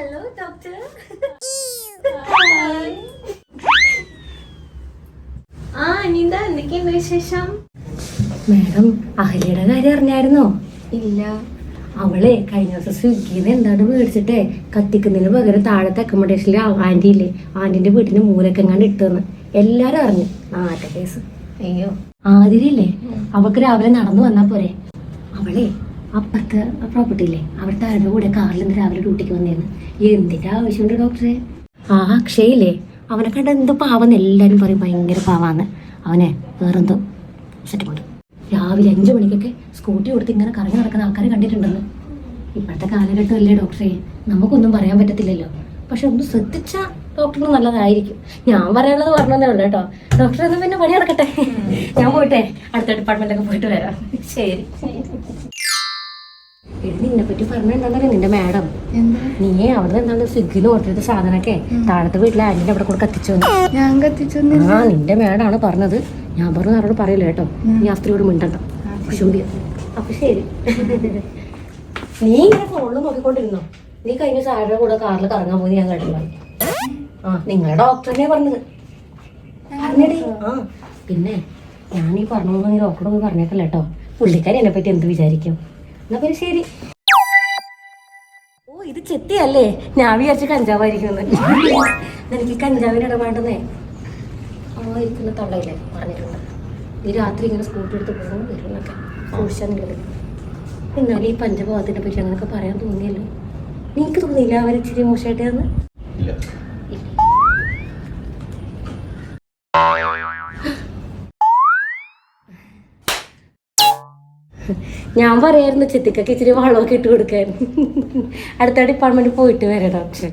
Hello doctor ആ അനിത എന്തൊക്കെയുണ്ട് വിശേഷം? മാഡം അഹല്യയുടെ കാര്യം അറിഞ്ഞായിരുന്നോ? ഇല്ല. അവളെ കഴിഞ്ഞ ദിവസം സ്വിഗ്ഗിന്ന് എന്താണ് മേടിച്ചിട്ടേ കത്തിക്കുന്നതിന് പകരം താഴത്തെ അക്കോമഡേഷനിൽ ആന്റി ഇല്ലേ ആന്റിന്റെ വീട്ടിന് മൂലക്കെങ്ങാണ്ട് ഇട്ടെന്ന്. എല്ലാരും അറിഞ്ഞു. ആറ്റ കേസ് അയ്യോ. ആതിരില്ലേ അവൾക്ക് രാവിലെ നടന്നു വന്നാ പോരെ. അവളെ അപ്പുറത്തെ പ്രോപ്പർട്ടി ഇല്ലേ? അവിടുത്തെ ആരുടെ കൂടെ കാറിൽ നിന്ന് രാവിലെ ഡ്യൂട്ടിക്ക് വന്നേന്ന്? എന്തിന്റെ ആവശ്യമുണ്ട് ഡോക്ടറെ ആ അക്ഷയില്ലേ? അവനെ കണ്ട എന്തോ പാവന്ന് എല്ലാരും പറയും ഭയങ്കര പാവാന്ന്. അവനെ വേറെന്തോ സെറ്റുമുണ്ട് രാവിലെ അഞ്ചു മണിക്കൊക്കെ സ്കൂട്ടി കൊടുത്ത് ഇങ്ങനെ കറങ്ങി നടക്കുന്ന ആൾക്കാരെ കണ്ടിട്ടുണ്ടെന്ന്. ഇപ്പോഴത്തെ കാലഘട്ടമല്ലേ ഡോക്ടറെ നമുക്കൊന്നും പറയാൻ പറ്റത്തില്ലല്ലോ. പക്ഷെ ഒന്ന് ശ്രദ്ധിച്ചാൽ ഡോക്ടറിന് നല്ലതായിരിക്കും. ഞാൻ പറയാനുള്ളത് പറഞ്ഞതേ ഉള്ളൂ കേട്ടോ. ഡോക്ടർ ഒന്ന് പിന്നെ പണി നടക്കട്ടെ? ഞാൻ പോയിട്ടെ. അടുത്ത ഡിപ്പാർട്ട്മെന്റൊക്കെ പോയിട്ട് വരാം. ശരി. നിന്നെ പറ്റി പറഞ്ഞെന്താന്നറിയോ നിന്റെ മാഡം. നീയെ നീ അവിടെ എന്താണ് സ്വിഗ്ഗിന്ന് ഓർഡർ ചെയ്ത സാധനമൊക്കെ താഴത്തെ വീട്ടിലെ ആന്റിന്റെ അവിടെ കൂടെ കത്തിച്ചു ഞാൻ കത്തിച്ചു ആ നിന്റെ മാഡാണ് പറഞ്ഞത്. ഞാൻ പറഞ്ഞു അവരോട് പറയില്ല കേട്ടോ. നീ ആ സ്ത്രീയോട് മിണ്ടണ്ട. അപ്പൊ ശരി. നീ ഇങ്ങനെ ഫോണിൽ നോക്കിക്കൊണ്ടിരുന്നോ? നീ കഴിഞ്ഞ സാരുടെ കൂടെ കാറിൽ കറങ്ങാൻ പോയി ഞാൻ കേട്ടില്ല. ആ നിങ്ങളുടെ ഡോക്ടറിനെ പറഞ്ഞത്. ആ. പിന്നെ ഞാൻ ഈ പറഞ്ഞു ഡോക്ടറോട് പോയി പറഞ്ഞേക്കല്ല കേട്ടോ. പുള്ളിക്കാരി എന്നെ പറ്റി എന്ത് വിചാരിക്കും? എന്നാ പിന്നെ ശരി. ഓ ഇത് ചെത്തിയല്ലേ? ഞാൻ വിചാരിച്ച കഞ്ചാവായിരിക്കും എനിക്ക് കഞ്ചാവിന് ഇടപാടുന്നേ. അമ്മ ഇരിക്കുന്ന തള്ളയില്ലേ പറഞ്ഞിട്ടുണ്ട്. ഈ രാത്രി ഇങ്ങനെ സ്കൂട്ടി എടുത്ത് പോകും വരുന്നൊക്കെ. സൂക്ഷിച്ചാന്നുള്ളത് എന്നാലും ഈ പഞ്ചഭാവത്തിനെ പറ്റി അങ്ങനെയൊക്കെ പറയാൻ തോന്നിയല്ലോ. നിനക്ക് തോന്നിയില്ല അവർ ഇച്ചിരി ഞാൻ പറയായിരുന്നു ചെത്തിക്കൊക്കെ ഇച്ചിരി വളമൊക്കെ ഇട്ട് കൊടുക്കാൻ. അടുത്ത ഡിപ്പാർട്ട്മെന്റിൽ പോയിട്ട് വരാം ഡോക്ടർ